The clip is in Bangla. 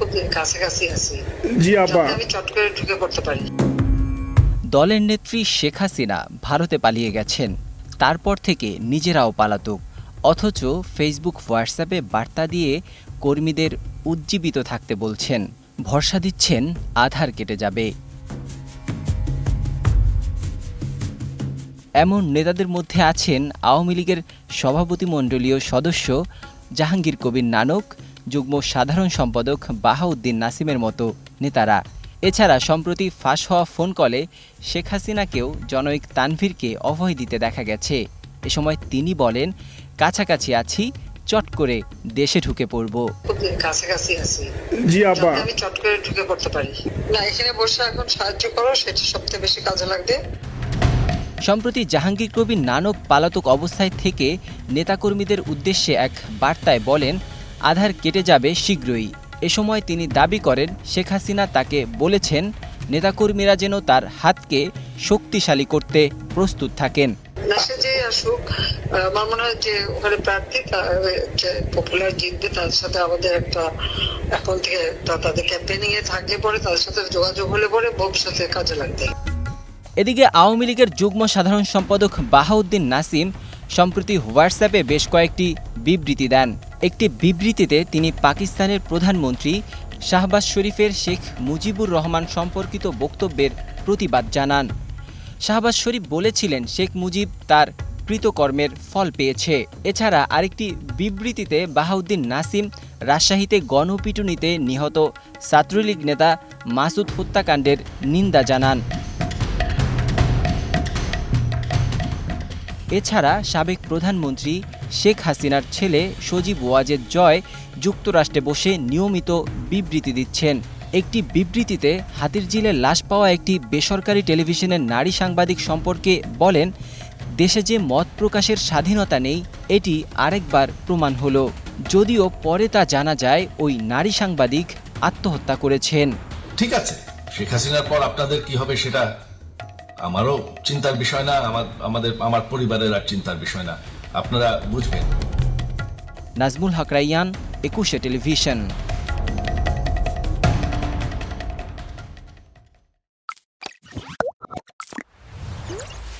খুব কাছাকাছি আছি। জি আপা আমি চট করে ঢুকে পড়তে পারি। দলের নেত্রী শেখ হাসিনা ভারতে পালিয়ে গেছেন। তারপর থেকে নিজেরাও পালাতক। অথচ ফেসবুক হোয়াটসঅ্যাপে বার্তা দিয়ে কর্মীদের উজ্জীবিত থাকতে বলছেন ভরসা দিচ্ছেন আধার কেটে যাবে। এমন নেতাদের মধ্যে আছেন আওয়ামী লীগের সভাপতিমণ্ডলীয় সদস্য জাহাঙ্গীর কবির নানক যুগ্ম সাধারণ সম্পাদক বাহাউদ্দিন নাসিমের মতো নেতারা। এছাড়া সম্প্রতি ফাঁস হওয়া ফোন কলে শেখ হাসিনাকেও জনৈক তানভীরকে অভয় দিতে দেখা গেছে। এ সময় তিনি বলেন কাছাকাছি আছি চট করে দেশে ঢুকে পড়ব। কাছাকাছি আছি? জি আপা আমি চট করে ঢুকে পড়তে পারি। না এখানে বসে এখন সাহায্য করো সেটা সবচেয়ে বেশি কাজে লাগবে। সম্প্রতি জাহাঙ্গীর কবির নানক পালাতক অবস্থায় থেকে নেতাকর্মীদের উদ্দেশ্যে এক বার্তায় বলেন আধার কেটে যাবে শীঘ্রই। এ সময় তিনি দাবি করেন শেখ হাসিনা তাকে বলেছেন নেতাকর্মীরা যেন তার হাতকে শক্তিশালী করতে প্রস্তুত থাকেন। যে আসুক আমার মনে হয় যে ওখানে প্রার্থী পপুলার জিতবে তার সাথে আমাদের একটা এখন থেকে তাদের ক্যাম্পেনিং এ থাকলে পরে তাদের সাথে যোগাযোগ হলে পরে ভবিষ্যতে কাজে লাগবে। এদিকে আওয়ামী লীগের যুগ্ম সাধারণ সম্পাদক বাহাউদ্দিন নাসিম সম্প্রতি হোয়াটসঅ্যাপে বেশ কয়েকটি বিবৃতি দেন। একটি বিবৃতিতে তিনি পাকিস্তানের প্রধানমন্ত্রী শাহবাজ শরীফের শেখ মুজিবুর রহমান সম্পর্কিত বক্তব্যের প্রতিবাদ জানান। শাহবাজ শরীফ বলেছিলেন, শেখ মুজিব তার কৃতকর্মের ফল পেয়েছে। এছাড়া আরেকটি বিবৃতিতে বাহাউদ্দিন নাসিম রাজশাহীতে গণপিটুনিতে নিহত ছাত্রলীগ নেতা মাসুদ হত্যাকাণ্ডের নিন্দা জানান। এছাড়া সাবেক প্রধানমন্ত্রী শেখ হাসিনার ছেলে সজীব ওয়াজেদ জয় যুক্তরাষ্ট্রে বসে নিয়মিত বিবৃতি দিচ্ছেন। একটি বিবৃতিতে হাতির হাতিরঝিলে লাশ পাওয়া একটি বেসরকারি টেলিভিশনের নারী সাংবাদিক সম্পর্কে বলেন, দেশে যে মত প্রকাশের স্বাধীনতা নেই, এটি আরেকবার প্রমাণ হলো। যদিও পরে তা জানা যায়, ওই নারী সাংবাদিক আত্মহত্যা করেছেন। ঠিক আছে, শেখ হাসিনার পর আপনাদের কি হবে সেটা আমারও চিন্তার বিষয় না, আমার, আমাদের, আমার পরিবারের আর চিন্তার বিষয় না। আপনারা বুঝবেন। নাজমুল হাকরাইয়ান একুশে টেলিভিশন।